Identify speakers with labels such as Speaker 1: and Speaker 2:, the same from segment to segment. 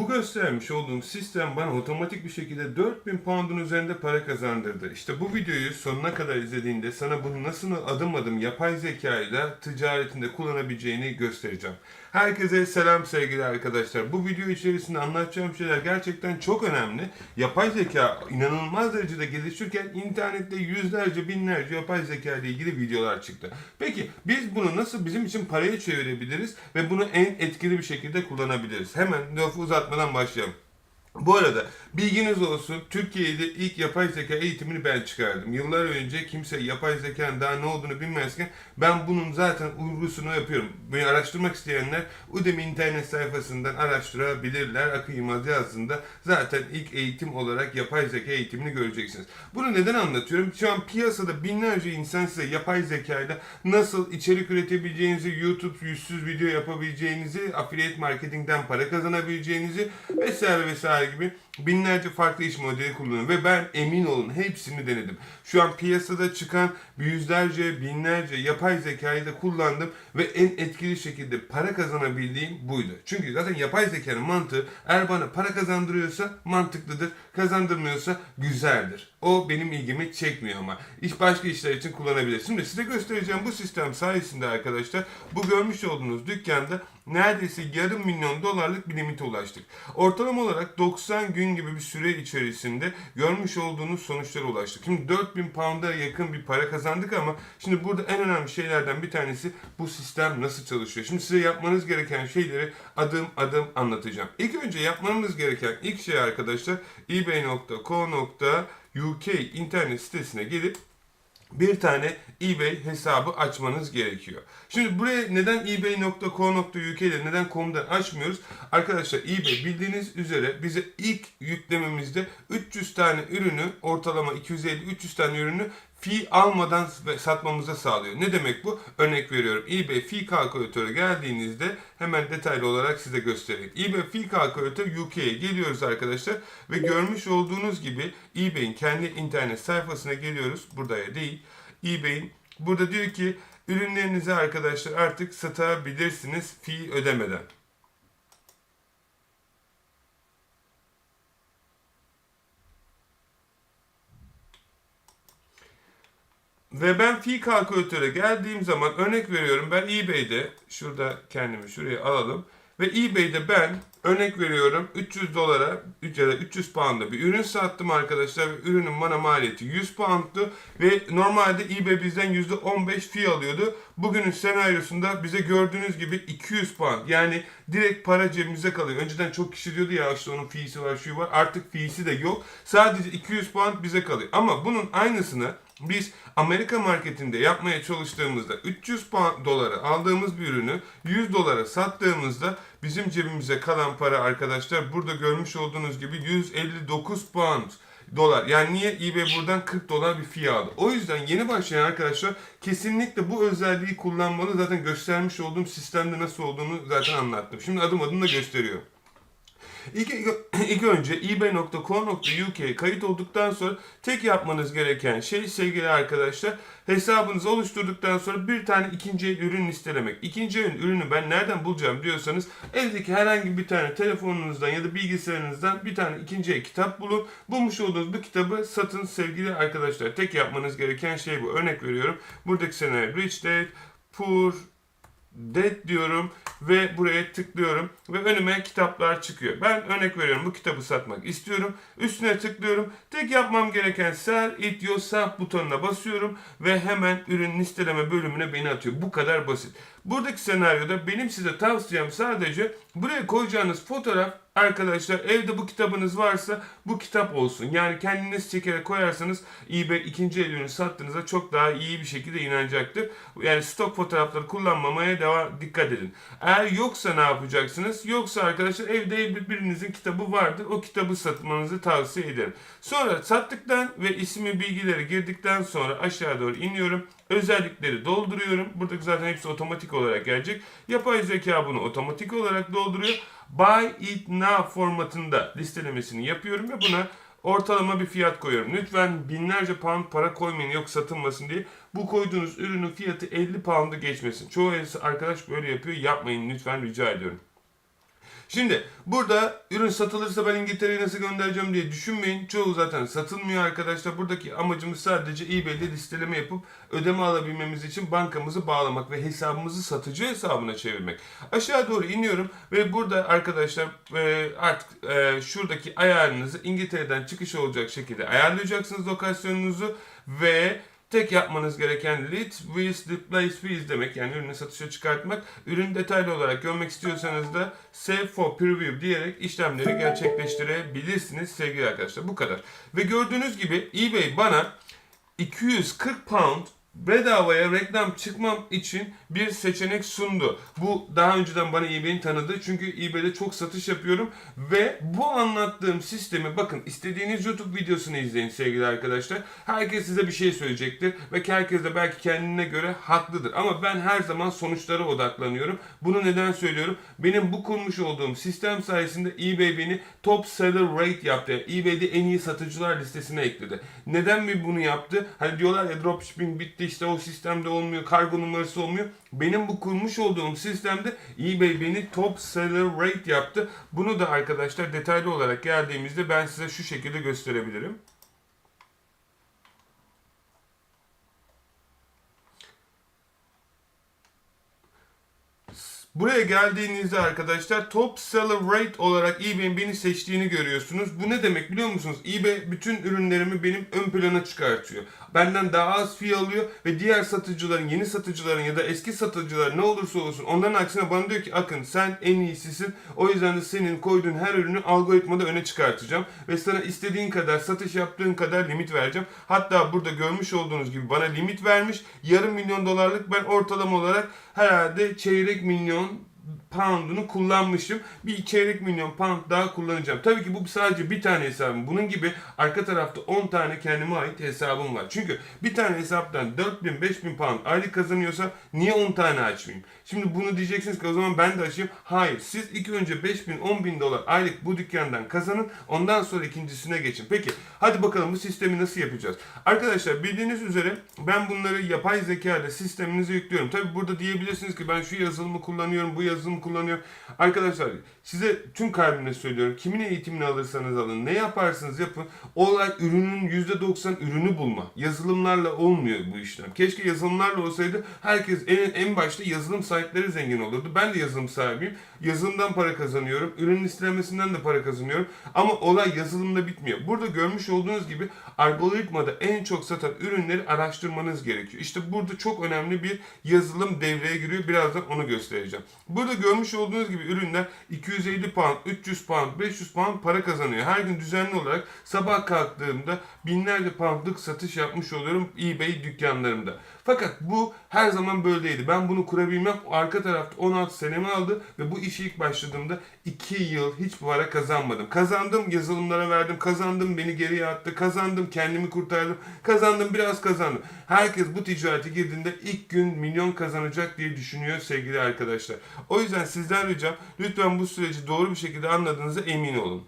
Speaker 1: Bu göstermiş olduğum sistem bana otomatik bir şekilde 4000 pound'un üzerinde para kazandırdı. İşte bu videoyu sonuna kadar izlediğinde sana bunu nasıl adım adım yapay zeka ile ticaretinde kullanabileceğini göstereceğim. Herkese selam sevgili arkadaşlar. Bu video içerisinde anlatacağım şeyler gerçekten çok önemli. Yapay zeka inanılmaz derecede gelişirken internette yüzlerce binlerce yapay zeka ile ilgili videolar çıktı. Peki biz bunu nasıl bizim için paraya çevirebiliriz ve bunu en etkili bir şekilde kullanabiliriz? Hemen lafı uzatmadan başlayalım. Bu arada bilginiz olsun Türkiye'de ilk yapay zeka eğitimini ben çıkardım. Yıllar önce kimse yapay zekanın daha ne olduğunu bilmezken ben bunun zaten uygusunu yapıyorum. Beni araştırmak isteyenler Udemy internet sayfasından araştırabilirler. Akın Yılmaz yazdığında zaten ilk eğitim olarak yapay zeka eğitimini göreceksiniz. Bunu neden anlatıyorum? Şu an piyasada binlerce insan size yapay zekayla nasıl içerik üretebileceğinizi, YouTube yüzsüz video yapabileceğinizi, affiliate marketingden para kazanabileceğinizi vesaire vesaire gibi binlerce farklı iş modeli kullanıyorum ve ben emin olun hepsini denedim. Şu an piyasada çıkan yüzlerce, binlerce yapay zekayı da kullandım ve en etkili şekilde para kazanabildiğim buydu. Çünkü zaten yapay zekanın mantığı eğer bana para kazandırıyorsa mantıklıdır, kazandırmıyorsa güzeldir. O benim ilgimi çekmiyor ama. iş başka işler için kullanabilir. Şimdi size göstereceğim bu sistem sayesinde arkadaşlar bu görmüş olduğunuz dükkanda neredeyse yarım milyon dolarlık bir limite ulaştık. Ortalama olarak 90 gün gibi bir süre içerisinde görmüş olduğunuz sonuçlara ulaştık. Şimdi 4000 pound'a yakın bir para kazandık ama şimdi burada en önemli şeylerden bir tanesi bu sistem nasıl çalışıyor. Şimdi size yapmanız gereken şeyleri adım adım anlatacağım. İlk önce yapmanız gereken ilk şey arkadaşlar ebay.co.uk internet sitesine gelip bir tane eBay hesabı açmanız gerekiyor. Şimdi buraya neden ebay.co.uk ile neden com'dan açmıyoruz? Arkadaşlar eBay bildiğiniz üzere bize ilk yüklememizde 300 tane ürünü ortalama 250-300 tane ürünü fee almadan satmamıza sağlıyor. Ne demek bu? Örnek veriyorum. eBay fee kalkülatörü geldiğinizde hemen detaylı olarak size göstereyim. eBay fee kalkülatör UK'ye geliyoruz arkadaşlar ve görmüş olduğunuz gibi eBay'in kendi internet sayfasına geliyoruz. Buraya değil. eBay'in burada diyor ki ürünlerinizi arkadaşlar artık satabilirsiniz fee ödemeden. Ve ben fi kalkülatöre geldiğim zaman örnek veriyorum ben eBay'de şurada kendimi şuraya alalım ve eBay'de ben örnek veriyorum 300 dolara ya da 300 pound'a bir ürün sattım arkadaşlar ve ürünün bana maliyeti 100 pound'tu ve normalde eBay bizden %15 fee alıyordu. Bugünün senaryosunda bize gördüğünüz gibi 200 pound yani direkt para cebimize kalıyor. Önceden çok kişi diyordu ya işte onun fee'si var şu var artık fee'si de yok. Sadece 200 pound bize kalıyor. Ama bunun aynısını biz Amerika marketinde yapmaya çalıştığımızda 300 pound dolara aldığımız bir ürünü 100 dolara sattığımızda bizim cebimize kalan para arkadaşlar burada görmüş olduğunuz gibi 159 pound dolar. Yani niye eBay buradan 40 dolar bir fiyat aldı. O yüzden yeni başlayan arkadaşlar kesinlikle bu özelliği kullanmalı. Zaten göstermiş olduğum sistemde nasıl olduğunu zaten anlattım. Şimdi adım adım da gösteriyorum. İlk, ilk önce ebay.co.uk kayıt olduktan sonra tek yapmanız gereken şey sevgili arkadaşlar hesabınızı oluşturduktan sonra bir tane ikinci el ürün listelemek. İkinci el ürünü ben nereden bulacağım diyorsanız evdeki herhangi bir tane telefonunuzdan ya da bilgisayarınızdan bir tane ikinci el kitap bulun. Bulmuş olduğunuz bu kitabı satın sevgili arkadaşlar. Tek yapmanız gereken şey bu. Örnek veriyorum. Buradaki senaryo Rich Dad, Poor Dead diyorum ve buraya tıklıyorum ve önüme kitaplar çıkıyor. Ben örnek veriyorum bu kitabı satmak istiyorum. Üstüne tıklıyorum. Tek yapmam gereken sell it yourself butonuna basıyorum ve hemen ürün listeleme bölümüne beni atıyor. Bu kadar basit. Buradaki senaryoda benim size tavsiyem sadece buraya koyacağınız fotoğraf arkadaşlar evde bu kitabınız varsa bu kitap olsun. Yani kendiniz çekerek koyarsanız eBay ikinci el ürünü sattığınızda çok daha iyi bir şekilde inanacaktır. Yani stok fotoğrafları kullanmamaya devam dikkat edin. Eğer yoksa ne yapacaksınız? Yoksa arkadaşlar evde birinizin kitabı vardır. O kitabı satmanızı tavsiye ederim. Sonra sattıktan ve ismi bilgileri girdikten sonra aşağı doğru iniyorum. Özellikleri dolduruyorum. Buradaki zaten hepsi otomatik olarak gelecek. Yapay zeka bunu otomatik olarak dolduruyor. Buy it now formatında listelemesini yapıyorum ve buna ortalama bir fiyat koyuyorum. Lütfen binlerce pound para koymayın yok satılmasın diye. Bu koyduğunuz ürünün fiyatı 50 pound'u geçmesin. Çoğu arkadaş böyle yapıyor. Yapmayın lütfen rica ediyorum. Şimdi burada ürün satılırsa ben İngiltere'ye nasıl göndereceğim diye düşünmeyin. Çoğu zaten satılmıyor arkadaşlar. Buradaki amacımız sadece eBay'de listeleme yapıp ödeme alabilmemiz için bankamızı bağlamak ve hesabımızı satıcı hesabına çevirmek. Aşağı doğru iniyorum ve burada arkadaşlar e, artık e, şuradaki ayarınızı İngiltere'den çıkış olacak şekilde ayarlayacaksınız lokasyonunuzu ve Tek yapmanız gereken lead with the place fees demek yani ürünü satışa çıkartmak. Ürün detaylı olarak görmek istiyorsanız da save for preview diyerek işlemleri gerçekleştirebilirsiniz sevgili arkadaşlar. Bu kadar. Ve gördüğünüz gibi eBay bana 240 pound bedavaya reklam çıkmam için bir seçenek sundu. Bu daha önceden bana eBay'in tanıdığı çünkü eBay'de çok satış yapıyorum ve bu anlattığım sistemi bakın istediğiniz YouTube videosunu izleyin sevgili arkadaşlar. Herkes size bir şey söyleyecektir ve herkes de belki kendine göre haklıdır. Ama ben her zaman sonuçlara odaklanıyorum. Bunu neden söylüyorum? Benim bu kurmuş olduğum sistem sayesinde eBay beni top seller rate yaptı. Yani eBay'de en iyi satıcılar listesine ekledi. Neden mi bunu yaptı? Hani diyorlar ya dropshipping bitti işte o sistemde olmuyor, kargo numarası olmuyor. Benim bu kurmuş olduğum sistemde eBay beni top seller rate yaptı. Bunu da arkadaşlar detaylı olarak geldiğimizde ben size şu şekilde gösterebilirim. Buraya geldiğinizde arkadaşlar top seller rate olarak eBay'in beni seçtiğini görüyorsunuz. Bu ne demek biliyor musunuz? eBay bütün ürünlerimi benim ön plana çıkartıyor. Benden daha az fee alıyor ve diğer satıcıların, yeni satıcıların ya da eski satıcılar ne olursa olsun onların aksine bana diyor ki Akın sen en iyisisin. O yüzden de senin koyduğun her ürünü algoritmada öne çıkartacağım ve sana istediğin kadar satış yaptığın kadar limit vereceğim. Hatta burada görmüş olduğunuz gibi bana limit vermiş. Yarım milyon dolarlık ben ortalama olarak herhalde çeyrek milyon pound'unu kullanmışım. Bir çeyrek milyon pound daha kullanacağım. Tabii ki bu sadece bir tane hesabım. Bunun gibi arka tarafta 10 tane kendime ait hesabım var. Çünkü bir tane hesaptan 4000 5000 pound aylık kazanıyorsa niye 10 tane açmayayım? Şimdi bunu diyeceksiniz ki o zaman ben de açayım. Hayır. Siz ilk önce 5000 10000 dolar aylık bu dükkandan kazanın. Ondan sonra ikincisine geçin. Peki hadi bakalım bu sistemi nasıl yapacağız? Arkadaşlar bildiğiniz üzere ben bunları yapay zeka ile sisteminize yüklüyorum. Tabii burada diyebilirsiniz ki ben şu yazılımı kullanıyorum, bu yazılımı kullanıyorum. Arkadaşlar size tüm kalbimle söylüyorum. Kimin eğitimini alırsanız alın, ne yaparsanız yapın. Olay ürünün %90 ürünü bulma. Yazılımlarla olmuyor bu işlem. Keşke yazılımlarla olsaydı herkes en, en başta yazılım sahipleri zengin olurdu. Ben de yazılım sahibiyim. Yazılımdan para kazanıyorum. Ürün listelemesinden de para kazanıyorum. Ama olay yazılımda bitmiyor. Burada görmüş olduğunuz gibi algoritmada en çok satan ürünleri araştırmanız gerekiyor. İşte burada çok önemli bir yazılım devreye giriyor. Birazdan onu göstereceğim. Burada görmüş olduğunuz gibi ürünler 250 pound, 300 pound, 500 pound para kazanıyor. Her gün düzenli olarak sabah kalktığımda binlerce poundluk satış yapmış oluyorum eBay dükkanlarımda. Fakat bu her zaman böyle değildi. Ben bunu kurabilmem arka tarafta 16 senemi aldı ve bu işe ilk başladığımda 2 yıl hiç para kazanmadım. Kazandım yazılımlara verdim, kazandım beni geriye attı, kazandım kendimi kurtardım, kazandım biraz kazandım. Herkes bu ticarete girdiğinde ilk gün milyon kazanacak diye düşünüyor sevgili arkadaşlar. O yüzden sizden ricam lütfen bu süreci doğru bir şekilde anladığınıza emin olun.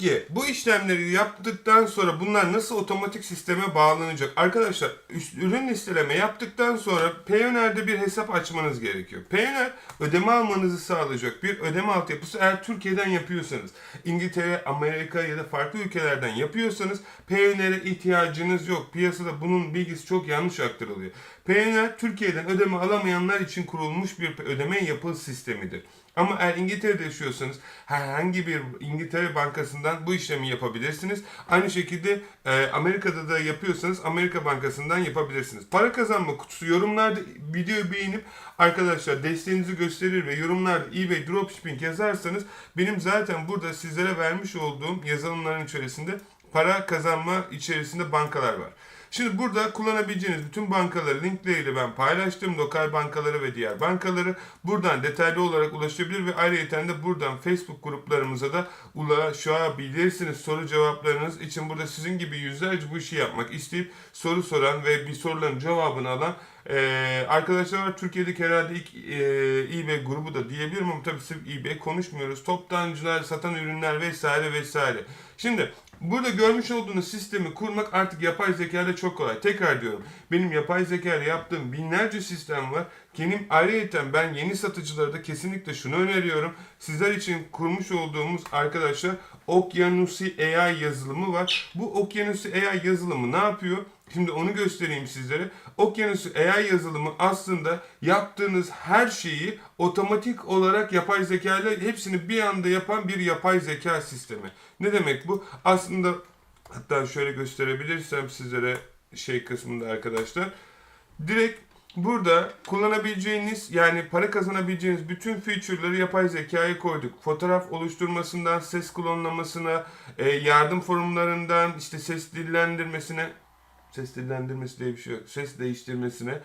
Speaker 1: Peki bu işlemleri yaptıktan sonra bunlar nasıl otomatik sisteme bağlanacak? Arkadaşlar ürün listeleme yaptıktan sonra Payoneer'de bir hesap açmanız gerekiyor. Payoneer ödeme almanızı sağlayacak bir ödeme altyapısı eğer Türkiye'den yapıyorsanız, İngiltere, Amerika ya da farklı ülkelerden yapıyorsanız Payoneer'e ihtiyacınız yok. Piyasada bunun bilgisi çok yanlış aktarılıyor. PNR Türkiye'den ödeme alamayanlar için kurulmuş bir ödeme yapı sistemidir. Ama eğer İngiltere'de yaşıyorsanız herhangi bir İngiltere bankasından bu işlemi yapabilirsiniz. Aynı şekilde e, Amerika'da da yapıyorsanız Amerika bankasından yapabilirsiniz. Para kazanma kutusu yorumlarda videoyu beğenip arkadaşlar desteğinizi gösterir ve yorumlarda eBay Dropshipping yazarsanız benim zaten burada sizlere vermiş olduğum yazılımların içerisinde para kazanma içerisinde bankalar var. Şimdi burada kullanabileceğiniz bütün bankaları linkleriyle ben paylaştım. Lokal bankaları ve diğer bankaları buradan detaylı olarak ulaşabilir ve ayrıca de buradan Facebook gruplarımıza da ulaşabilirsiniz. Soru cevaplarınız için burada sizin gibi yüzlerce bu işi yapmak isteyip soru soran ve bir soruların cevabını alan ee, arkadaşlar var Türkiye'deki herhalde ilk e, eBay grubu da diyebilirim ama tabii sırf eBay konuşmuyoruz. Toptancılar, satan ürünler vesaire vesaire. Şimdi burada görmüş olduğunuz sistemi kurmak artık yapay zeka ile çok kolay. Tekrar diyorum benim yapay zeka ile yaptığım binlerce sistem var. Kendim ayrıyeten ben yeni satıcılara da kesinlikle şunu öneriyorum. Sizler için kurmuş olduğumuz arkadaşlar Okyanusi AI yazılımı var. Bu Okyanusi AI yazılımı ne yapıyor? Şimdi onu göstereyim sizlere. Okyanusi AI yazılımı aslında yaptığınız her şeyi otomatik olarak yapay zeka ile hepsini bir anda yapan bir yapay zeka sistemi. Ne demek bu? Aslında hatta şöyle gösterebilirsem sizlere şey kısmında arkadaşlar. Direkt Burada kullanabileceğiniz yani para kazanabileceğiniz bütün feature'ları yapay zekaya koyduk. Fotoğraf oluşturmasından ses klonlamasına, e, yardım forumlarından işte ses dillendirmesine, ses dillendirmesi diye bir şey yok, ses değiştirmesine.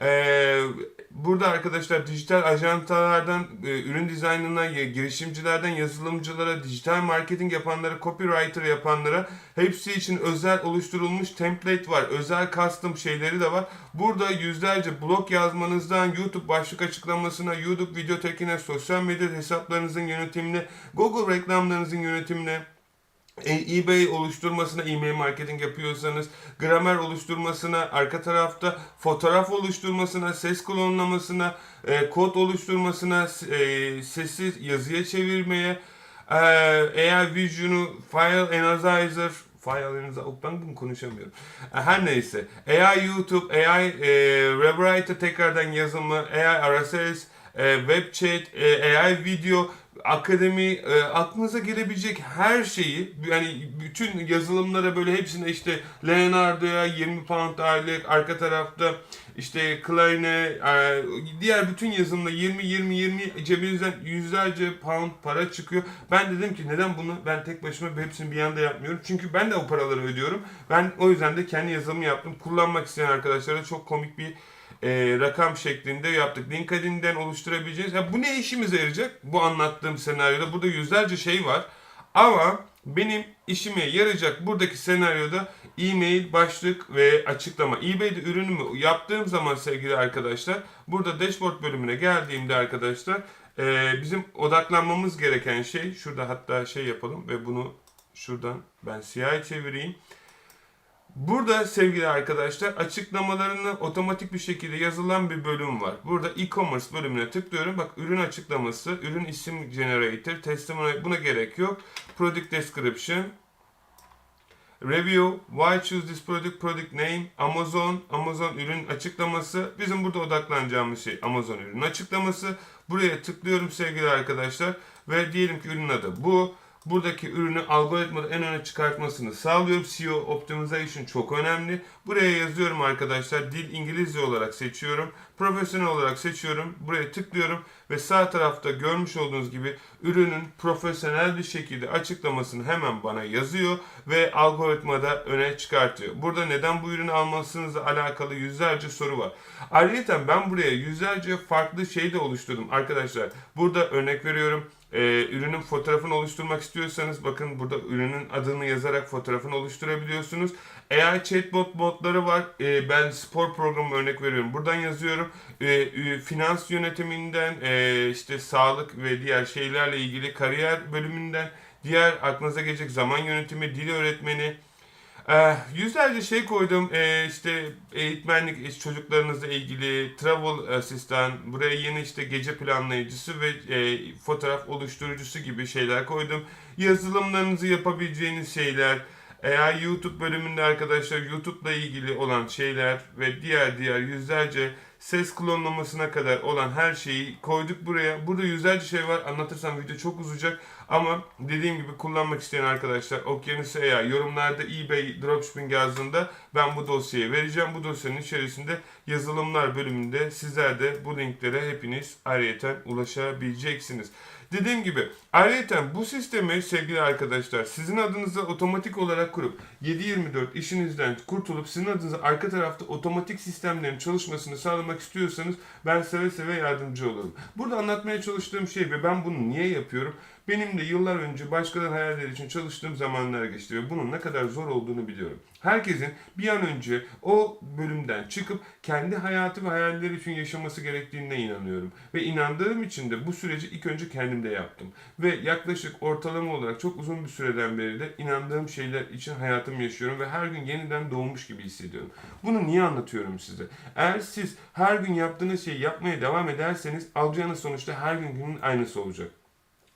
Speaker 1: Ee, burada arkadaşlar dijital ajantalardan, e, ürün dizaynına, girişimcilerden, yazılımcılara, dijital marketing yapanlara, copywriter yapanlara hepsi için özel oluşturulmuş template var. Özel custom şeyleri de var. Burada yüzlerce blog yazmanızdan, YouTube başlık açıklamasına, YouTube video tekine, sosyal medya hesaplarınızın yönetimine, Google reklamlarınızın yönetimine, eBay oluşturmasına e-mail marketing yapıyorsanız, gramer oluşturmasına, arka tarafta fotoğraf oluşturmasına, ses klonlamasına, e, kod oluşturmasına, e, sesi yazıya çevirmeye, e, AI Vision'u, File Analyzer, File Analyzer, ben bunu konuşamıyorum. E, Her neyse, AI YouTube, AI e, Rewriter tekrardan yazımı, AI RSS, e, web chat, e, AI video, akademi, e, aklınıza gelebilecek her şeyi yani bütün yazılımlara böyle hepsine işte Leonardo'ya 20 pound aylık arka tarafta işte Klein'e e, diğer bütün yazılımda 20 20 20 cebinizden yüzlerce pound para çıkıyor. Ben dedim ki neden bunu ben tek başıma hepsini bir anda yapmıyorum. Çünkü ben de o paraları ödüyorum. Ben o yüzden de kendi yazılımı yaptım. Kullanmak isteyen arkadaşlara çok komik bir e, rakam şeklinde yaptık. LinkedIn'den oluşturabileceğiniz. Ya bu ne işimize yarayacak? Bu anlattığım senaryoda burada yüzlerce şey var. Ama benim işime yarayacak buradaki senaryoda e-mail, başlık ve açıklama. eBay'de ürünümü yaptığım zaman sevgili arkadaşlar burada dashboard bölümüne geldiğimde arkadaşlar e, bizim odaklanmamız gereken şey şurada hatta şey yapalım ve bunu şuradan ben siyah çevireyim. Burada sevgili arkadaşlar açıklamalarını otomatik bir şekilde yazılan bir bölüm var. Burada e-commerce bölümüne tıklıyorum. Bak ürün açıklaması, ürün isim generator, testimonial buna gerek yok. Product description, review, why choose this product, product name, Amazon, Amazon ürün açıklaması. Bizim burada odaklanacağımız şey Amazon ürün açıklaması. Buraya tıklıyorum sevgili arkadaşlar ve diyelim ki ürünün adı bu. Buradaki ürünü algoritmada en öne çıkartmasını sağlıyorum. SEO Optimization çok önemli. Buraya yazıyorum arkadaşlar. Dil İngilizce olarak seçiyorum. Profesyonel olarak seçiyorum. Buraya tıklıyorum ve sağ tarafta görmüş olduğunuz gibi ürünün profesyonel bir şekilde açıklamasını hemen bana yazıyor ve algoritmada öne çıkartıyor. Burada neden bu ürünü almalısınızla alakalı yüzlerce soru var. Ayrıca ben buraya yüzlerce farklı şey de oluşturdum arkadaşlar. Burada örnek veriyorum. Ee, ürünün fotoğrafını oluşturmak istiyorsanız bakın burada ürünün adını yazarak fotoğrafını oluşturabiliyorsunuz. AI chatbot botları var. Ee, ben spor programı örnek veriyorum. Buradan yazıyorum. Ee, e, finans yönetiminden e, işte sağlık ve diğer şeylerle ilgili kariyer bölümünden diğer aklınıza gelecek zaman yönetimi, dil öğretmeni, ee, yüzlerce şey koydum. Ee, işte eğitmenlik işte çocuklarınızla ilgili, travel asistan, buraya yeni işte gece planlayıcısı ve e, fotoğraf oluşturucusu gibi şeyler koydum. Yazılımlarınızı yapabileceğiniz şeyler, Eğer YouTube bölümünde arkadaşlar YouTube'la ilgili olan şeyler ve diğer diğer yüzlerce ses klonlamasına kadar olan her şeyi koyduk buraya. Burada yüzlerce şey var. Anlatırsam video çok uzayacak. Ama dediğim gibi kullanmak isteyen arkadaşlar Okyanus AI yorumlarda eBay Dropshipping yazdığında ben bu dosyayı vereceğim. Bu dosyanın içerisinde yazılımlar bölümünde sizler de bu linklere hepiniz ayrıyeten ulaşabileceksiniz. Dediğim gibi ayrıca bu sistemi sevgili arkadaşlar sizin adınıza otomatik olarak kurup 7/24 işinizden kurtulup sizin adınıza arka tarafta otomatik sistemlerin çalışmasını sağlamak istiyorsanız ben seve seve yardımcı olurum. Burada anlatmaya çalıştığım şey ve ben bunu niye yapıyorum? Benim de yıllar önce başkalarının hayalleri için çalıştığım zamanlar geçti ve bunun ne kadar zor olduğunu biliyorum. Herkesin bir an önce o bölümden çıkıp kendi hayatı ve hayalleri için yaşaması gerektiğine inanıyorum. Ve inandığım için de bu süreci ilk önce kendimde yaptım. Ve yaklaşık ortalama olarak çok uzun bir süreden beri de inandığım şeyler için hayatımı yaşıyorum ve her gün yeniden doğmuş gibi hissediyorum. Bunu niye anlatıyorum size? Eğer siz her gün yaptığınız şeyi yapmaya devam ederseniz alacağınız sonuçta her gün günün aynısı olacak.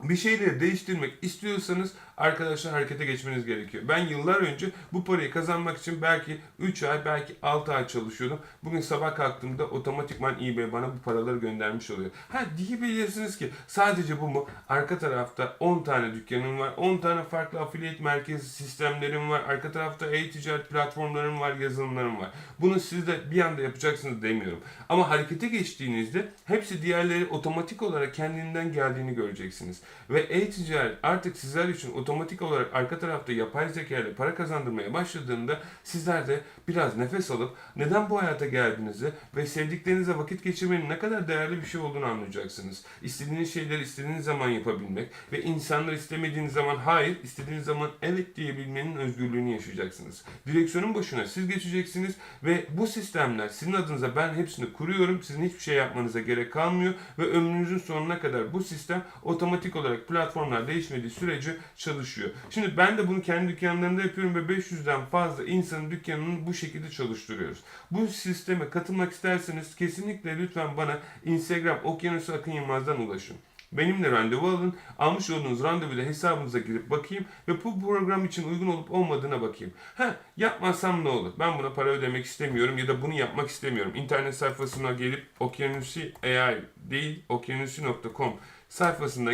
Speaker 1: Bir şeyleri değiştirmek istiyorsanız arkadaşlar harekete geçmeniz gerekiyor. Ben yıllar önce bu parayı kazanmak için belki 3 ay belki 6 ay çalışıyordum. Bugün sabah kalktığımda otomatikman eBay bana bu paraları göndermiş oluyor. Ha diyebilirsiniz ki sadece bu mu? Arka tarafta 10 tane dükkanım var. 10 tane farklı affiliate merkezi sistemlerim var. Arka tarafta e-ticaret platformlarım var, yazılımlarım var. Bunu siz de bir anda yapacaksınız demiyorum. Ama harekete geçtiğinizde hepsi diğerleri otomatik olarak kendinden geldiğini göreceksiniz. Ve e-ticaret artık sizler için otomatik olarak arka tarafta yapay zeka ile para kazandırmaya başladığında sizler de biraz nefes alıp neden bu hayata geldiğinizi ve sevdiklerinizle vakit geçirmenin ne kadar değerli bir şey olduğunu anlayacaksınız. İstediğiniz şeyleri istediğiniz zaman yapabilmek ve insanlar istemediğiniz zaman hayır, istediğiniz zaman evet diyebilmenin özgürlüğünü yaşayacaksınız. Direksiyonun başına siz geçeceksiniz ve bu sistemler sizin adınıza ben hepsini kuruyorum. Sizin hiçbir şey yapmanıza gerek kalmıyor ve ömrünüzün sonuna kadar bu sistem otomatik olarak platformlar değişmediği sürece çalışıyor. Şimdi ben de bunu kendi dükkanlarımda yapıyorum ve 500'den fazla insanın dükkanını bu şekilde çalıştırıyoruz. Bu sisteme katılmak isterseniz kesinlikle lütfen bana Instagram Okyanus Akın Yılmaz'dan ulaşın. Benimle randevu alın. Almış olduğunuz randevuyla hesabınıza girip bakayım ve bu program için uygun olup olmadığına bakayım. Ha yapmazsam ne olur? Ben buna para ödemek istemiyorum ya da bunu yapmak istemiyorum. İnternet sayfasına gelip Okyanusi AI değil okyanusi.com sayfasına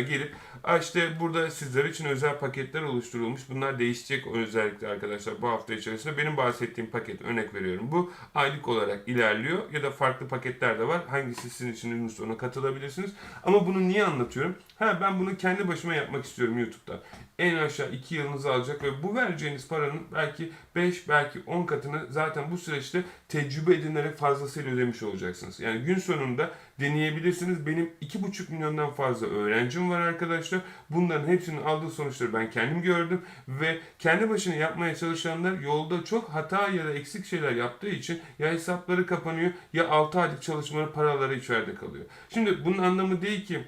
Speaker 1: "Aa işte burada sizler için özel paketler oluşturulmuş. Bunlar değişecek özellikle arkadaşlar bu hafta içerisinde. Benim bahsettiğim paket örnek veriyorum. Bu aylık olarak ilerliyor ya da farklı paketler de var. Hangisi sizin için uygunsa ona katılabilirsiniz. Ama bunu niye anlatıyorum? Ha ben bunu kendi başıma yapmak istiyorum YouTube'da. En aşağı 2 yılınızı alacak ve bu vereceğiniz paranın belki 5 belki 10 katını zaten bu süreçte tecrübe edinerek fazlasıyla ödemiş olacaksınız. Yani gün sonunda deneyebilirsiniz. Benim 2,5 milyondan fazla öğrencim var arkadaşlar. Bunların hepsinin aldığı sonuçları ben kendim gördüm ve kendi başına yapmaya çalışanlar yolda çok hata ya da eksik şeyler yaptığı için ya hesapları kapanıyor ya 6 aylık çalışmanın paraları içeride kalıyor. Şimdi bunun anlamı değil ki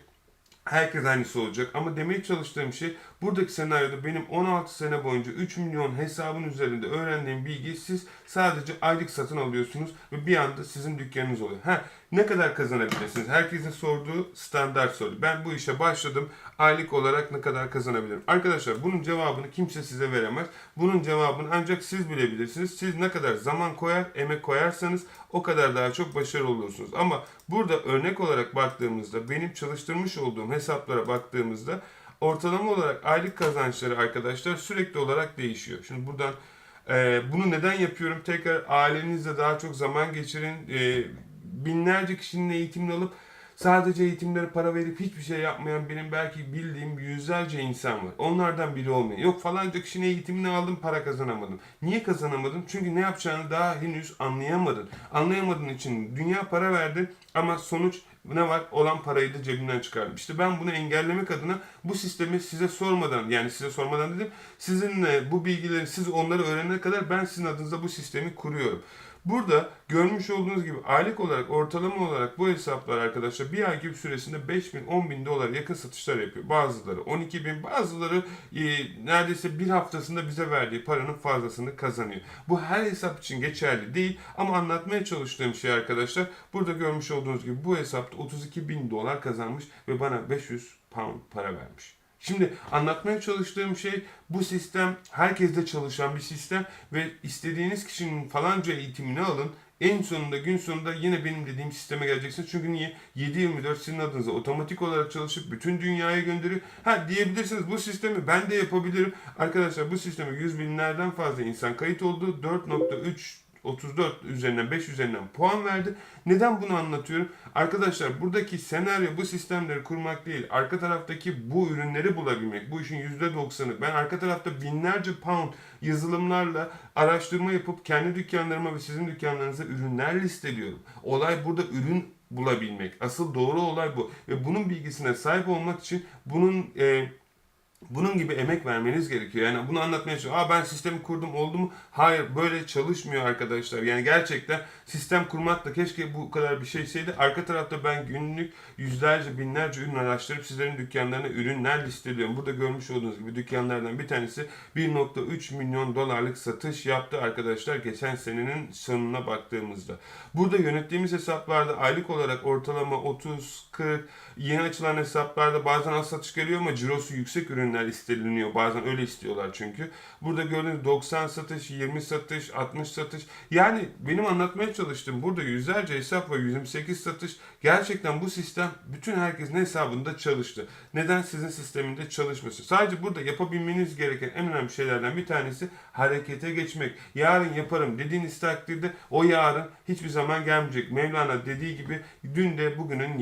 Speaker 1: herkes aynısı olacak ama demeye çalıştığım şey buradaki senaryoda benim 16 sene boyunca 3 milyon hesabın üzerinde öğrendiğim bilgi siz sadece aylık satın alıyorsunuz ve bir anda sizin dükkanınız oluyor. Ha ne kadar kazanabilirsiniz? Herkesin sorduğu standart soru. Ben bu işe başladım. Aylık olarak ne kadar kazanabilirim? Arkadaşlar bunun cevabını kimse size veremez. Bunun cevabını ancak siz bilebilirsiniz. Siz ne kadar zaman koyar, emek koyarsanız o kadar daha çok başarılı olursunuz. Ama burada örnek olarak baktığımızda benim çalıştırmış olduğum hesaplara baktığımızda ortalama olarak aylık kazançları arkadaşlar sürekli olarak değişiyor. Şimdi buradan e, bunu neden yapıyorum? Tekrar ailenizle daha çok zaman geçirin. E, binlerce kişinin eğitimini alıp sadece eğitimlere para verip hiçbir şey yapmayan benim belki bildiğim yüzlerce insan var. Onlardan biri olmayın. Yok falanca kişinin eğitimini aldım para kazanamadım. Niye kazanamadım? Çünkü ne yapacağını daha henüz anlayamadın. Anlayamadığın için dünya para verdin ama sonuç ne var? Olan parayı da cebinden çıkardım. İşte ben bunu engellemek adına bu sistemi size sormadan yani size sormadan dedim sizinle bu bilgileri siz onları öğrenene kadar ben sizin adınıza bu sistemi kuruyorum. Burada görmüş olduğunuz gibi aylık olarak ortalama olarak bu hesaplar arkadaşlar bir ay gibi süresinde 5 bin 10 bin dolar yakın satışlar yapıyor. Bazıları 12 bin bazıları e, neredeyse bir haftasında bize verdiği paranın fazlasını kazanıyor. Bu her hesap için geçerli değil ama anlatmaya çalıştığım şey arkadaşlar burada görmüş olduğunuz gibi bu hesapta 32 bin dolar kazanmış ve bana 500 pound para vermiş. Şimdi anlatmaya çalıştığım şey bu sistem herkeste çalışan bir sistem ve istediğiniz kişinin falanca eğitimini alın. En sonunda gün sonunda yine benim dediğim sisteme geleceksiniz. Çünkü niye? 7-24 sizin adınıza otomatik olarak çalışıp bütün dünyaya gönderiyor. Ha diyebilirsiniz bu sistemi ben de yapabilirim. Arkadaşlar bu sisteme 100 binlerden fazla insan kayıt oldu. 4.3 34 üzerinden 5 üzerinden puan verdi. Neden bunu anlatıyorum? Arkadaşlar buradaki senaryo bu sistemleri kurmak değil. Arka taraftaki bu ürünleri bulabilmek. Bu işin %90'ı. Ben arka tarafta binlerce pound yazılımlarla araştırma yapıp kendi dükkanlarıma ve sizin dükkanlarınıza ürünler listeliyorum. Olay burada ürün bulabilmek. Asıl doğru olay bu. Ve bunun bilgisine sahip olmak için bunun e, bunun gibi emek vermeniz gerekiyor. Yani bunu anlatmaya çalışıyorum. Aa ben sistemi kurdum oldu mu? Hayır böyle çalışmıyor arkadaşlar. Yani gerçekten sistem kurmak da keşke bu kadar bir şeyseydi. Arka tarafta ben günlük yüzlerce binlerce ürün araştırıp sizlerin dükkanlarına ürünler listeliyorum. Burada görmüş olduğunuz gibi dükkanlardan bir tanesi 1.3 milyon dolarlık satış yaptı arkadaşlar geçen senenin sonuna baktığımızda. Burada yönettiğimiz hesaplarda aylık olarak ortalama 30, 40, yeni açılan hesaplarda bazen az satış geliyor ama cirosu yüksek ürünler isteleniyor. Bazen öyle istiyorlar çünkü. Burada gördüğünüz 90 satış, 20 satış, 60 satış. Yani benim anlatmaya çalıştığım burada yüzlerce hesap ve 128 satış. Gerçekten bu sistem bütün herkesin hesabında çalıştı. Neden sizin sisteminde çalışması? Sadece burada yapabilmeniz gereken en önemli şeylerden bir tanesi harekete geçmek. Yarın yaparım dediğiniz takdirde o yarın hiçbir zaman gelmeyecek. Mevlana dediği gibi dün de bugünün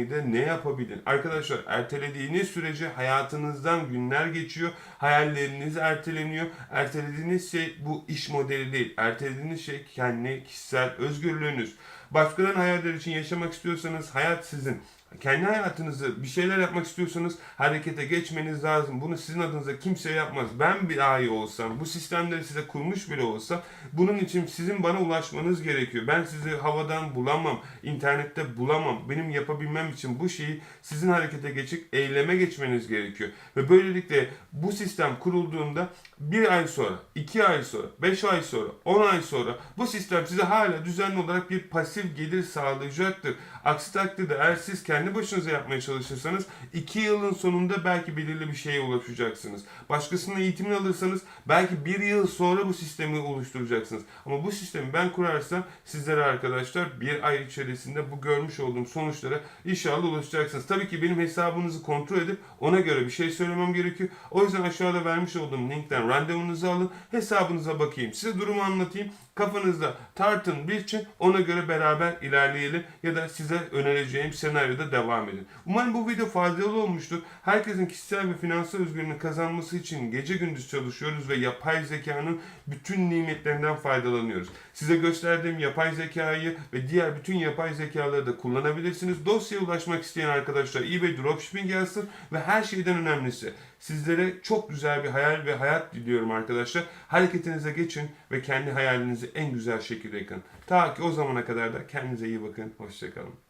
Speaker 1: yarınıydı ne yapabilin? Arkadaşlar ertelediğiniz sürece hayatınızdan günler geçiyor. Hayalleriniz erteleniyor. Ertelediğiniz şey bu iş modeli değil. Ertelediğiniz şey kendi kişisel özgürlüğünüz. Başkalarının hayalleri için yaşamak istiyorsanız hayat sizin. Kendi hayatınızı bir şeyler yapmak istiyorsanız harekete geçmeniz lazım. Bunu sizin adınıza kimse yapmaz. Ben bir dahi olsam, bu sistemleri size kurmuş bile olsam bunun için sizin bana ulaşmanız gerekiyor. Ben sizi havadan bulamam, internette bulamam. Benim yapabilmem için bu şeyi sizin harekete geçip eyleme geçmeniz gerekiyor. Ve böylelikle bu sistem kurulduğunda bir ay sonra, iki ay sonra, beş ay sonra, on ay sonra bu sistem size hala düzenli olarak bir pasif gelir sağlayacaktır. Aksi takdirde eğer siz kendi başınıza yapmaya çalışırsanız iki yılın sonunda belki belirli bir şeye ulaşacaksınız. Başkasının eğitimini alırsanız belki bir yıl sonra bu sistemi oluşturacaksınız. Ama bu sistemi ben kurarsam sizlere arkadaşlar bir ay içerisinde bu görmüş olduğum sonuçlara inşallah ulaşacaksınız. Tabii ki benim hesabınızı kontrol edip ona göre bir şey söylemem gerekiyor. O yüzden aşağıda vermiş olduğum linkten randevunuzu alın. Hesabınıza bakayım. Size durumu anlatayım. Kafanızda tartın biçin ona göre beraber ilerleyelim ya da size önereceğim senaryoda devam edin. Umarım bu video faydalı olmuştur. Herkesin kişisel ve finansal özgürlüğünü kazanması için gece gündüz çalışıyoruz ve yapay zekanın bütün nimetlerinden faydalanıyoruz. Size gösterdiğim yapay zekayı ve diğer bütün yapay zekaları da kullanabilirsiniz. Dosyaya ulaşmak isteyen arkadaşlar eBay Dropshipping yazsın ve her şeyden önemlisi sizlere çok güzel bir hayal ve hayat diliyorum arkadaşlar. Hareketinize geçin ve kendi hayalinizi en güzel şekilde yakın. Ta ki o zamana kadar da kendinize iyi bakın. Hoşçakalın.